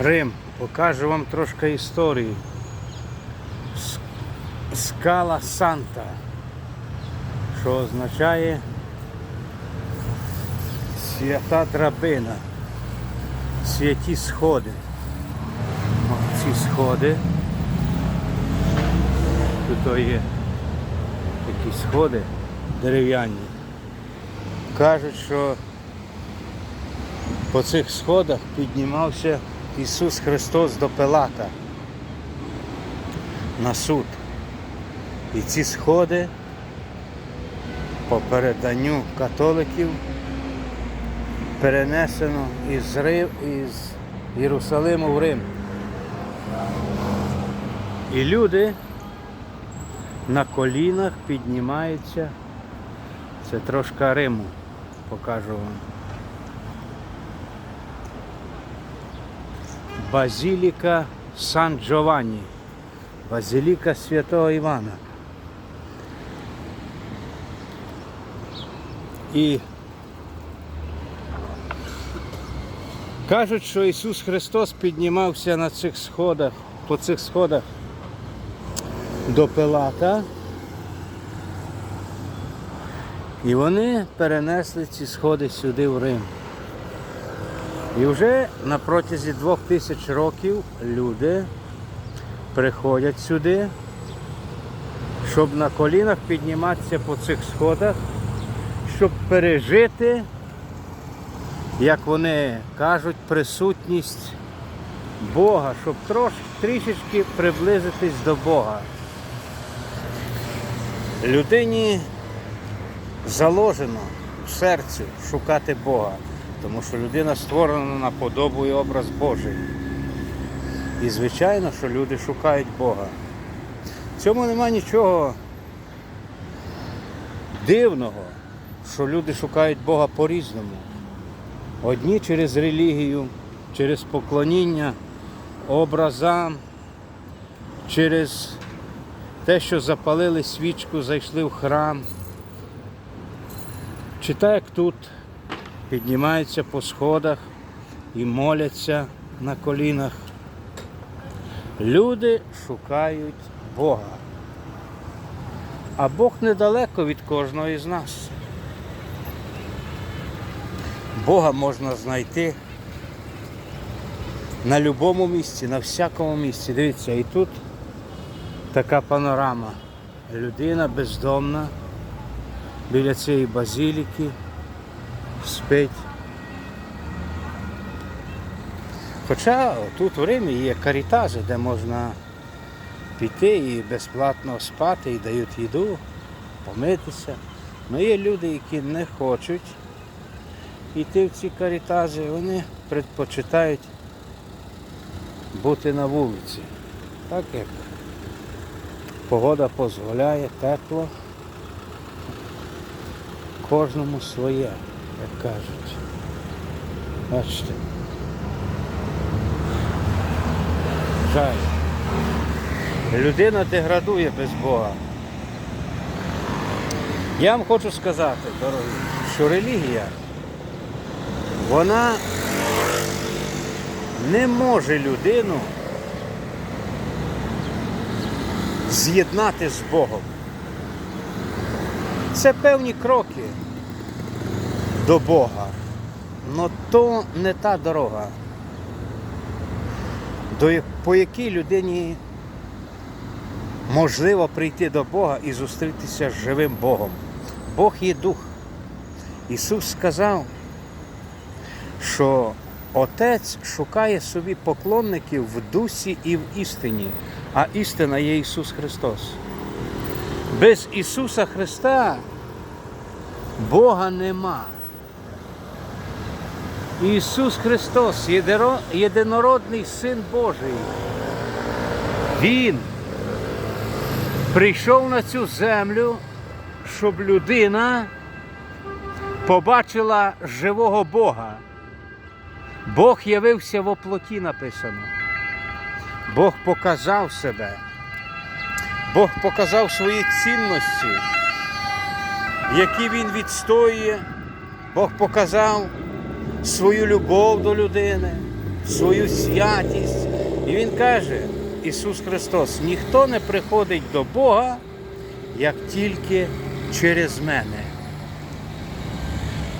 Рим. Покажу вам трошки історії. Скала Санта, що означає свята драбина, святі сходи. Ці сходи. Тут є такі сходи дерев'яні. Кажуть, що по цих сходах піднімався Ісус Христос до Пилата на суд. І ці сходи по переданню католиків перенесено із, Рим, із Єрусалиму в Рим. І люди на колінах піднімаються. Це трошки Риму, покажу вам. Базіліка Сан Джованні. Базиліка Святого Івана. І кажуть, що Ісус Христос піднімався на цих сходах, по цих сходах до Пилата. І вони перенесли ці сходи сюди в Рим. І вже на протязі двох тисяч років люди приходять сюди, щоб на колінах підніматися по цих сходах, щоб пережити, як вони кажуть, присутність Бога, щоб трош, трішечки приблизитись до Бога. Людині заложено в серцю шукати Бога, тому що людина створена на подобу і образ Божий. І звичайно, що люди шукають Бога. В цьому нема нічого дивного, що люди шукають Бога по-різному. Одні через релігію, через поклоніння образам, через те, що запалили свічку, зайшли в храм. Чи так як тут піднімаються по сходах і моляться на колінах. Люди шукають Бога. А Бог недалеко від кожного із нас. Бога можна знайти на будь-якому місці, на всякому місці. Дивіться, і тут така панорама. Людина бездомна біля цієї базиліки спить. Хоча тут в Римі є карітази, де можна піти і безплатно спати, і дають їду, помитися. Ну є люди, які не хочуть йти в ці карітази, вони предпочитають бути на вулиці. Так як погода дозволяє, тепло. Кожному своє, як кажуть. Бачите. Жаль. Людина деградує без Бога. Я вам хочу сказати, дорогі, що релігія, вона не може людину з'єднати з Богом. Це певні кроки до Бога. але то не та дорога, до по якій людині можливо прийти до Бога і зустрітися з живим Богом. Бог є дух. Ісус сказав, що Отець шукає собі поклонників в дусі і в істині, а істина є Ісус Христос. Без Ісуса Христа Бога нема. Ісус Христос, єдинородний Син Божий. Він прийшов на цю землю, щоб людина побачила живого Бога. Бог явився в оплоті написано. Бог показав себе. Бог показав свої цінності, які він відстоює. Бог показав свою любов до людини. свою святість. І Він каже, Ісус Христос, ніхто не приходить до Бога, як тільки через мене.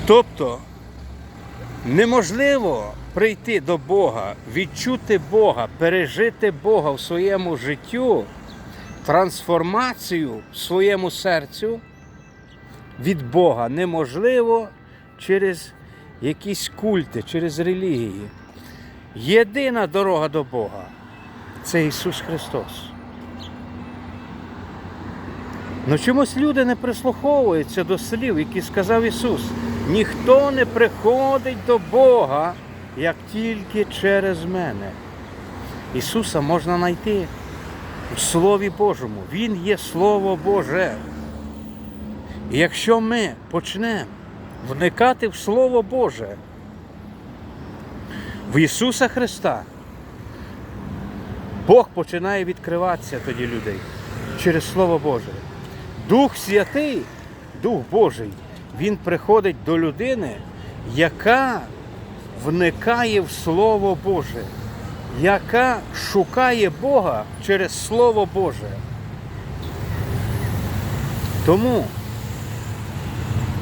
Тобто неможливо прийти до Бога, відчути Бога, пережити Бога в своєму життю, трансформацію в своєму серцю від Бога неможливо через якісь культи, через релігії. Єдина дорога до Бога це Ісус Христос. Ну чомусь люди не прислуховуються до слів, які сказав Ісус. Ніхто не приходить до Бога, як тільки через мене. Ісуса можна знайти у Слові Божому. Він є Слово Боже. І якщо ми почнемо вникати в Слово Боже, в Ісуса Христа, Бог починає відкриватися тоді людей через Слово Боже. Дух Святий, Дух Божий, Він приходить до людини, яка вникає в Слово Боже, яка шукає Бога через Слово Боже. Тому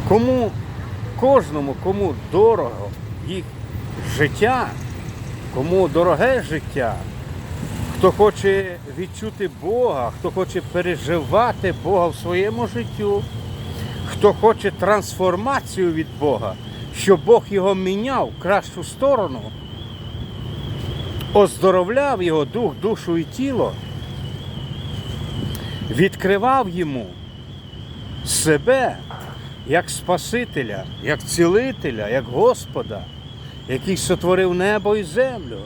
кому кожному, кому дорого їх життя, кому дороге життя, хто хоче відчути Бога, хто хоче переживати Бога в своєму життю, хто хоче трансформацію від Бога, щоб Бог його міняв в кращу сторону, оздоровляв його дух, душу і тіло, відкривав йому себе як Спасителя, як цілителя, як Господа, який сотворив небо і землю,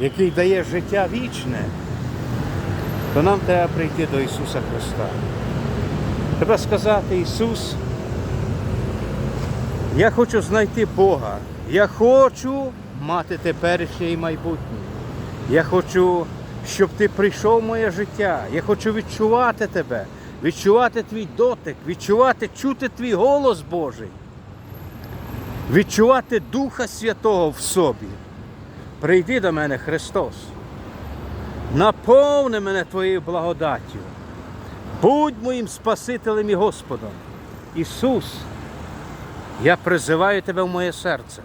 який дає життя вічне, то нам треба прийти до Ісуса Христа. Треба сказати, Ісус, я хочу знайти Бога, я хочу мати теперішнє і майбутнє. Я хочу, щоб ти прийшов в моє життя. Я хочу відчувати тебе, відчувати твій дотик, відчувати, чути твій голос Божий, відчувати Духа Святого в собі. Прийди до мене, Христос. Наповни мене Твоєю благодаттю. Будь моїм Спасителем і Господом. Ісус, я призиваю Тебе в моє серце.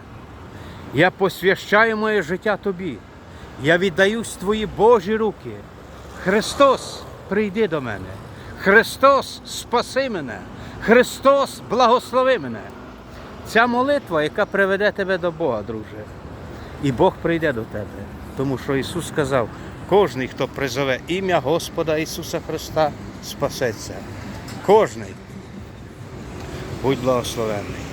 Я посвящаю моє життя Тобі. Я віддаюсь Твої Божі руки. Христос, прийди до мене. Христос, спаси мене. Христос, благослови мене. Ця молитва, яка приведе тебе до Бога, друже. І Бог прийде до тебе. Тому що Ісус сказав, кожний, хто призове ім'я Господа Ісуса Христа, спасеться. Кожний. Будь благословенний.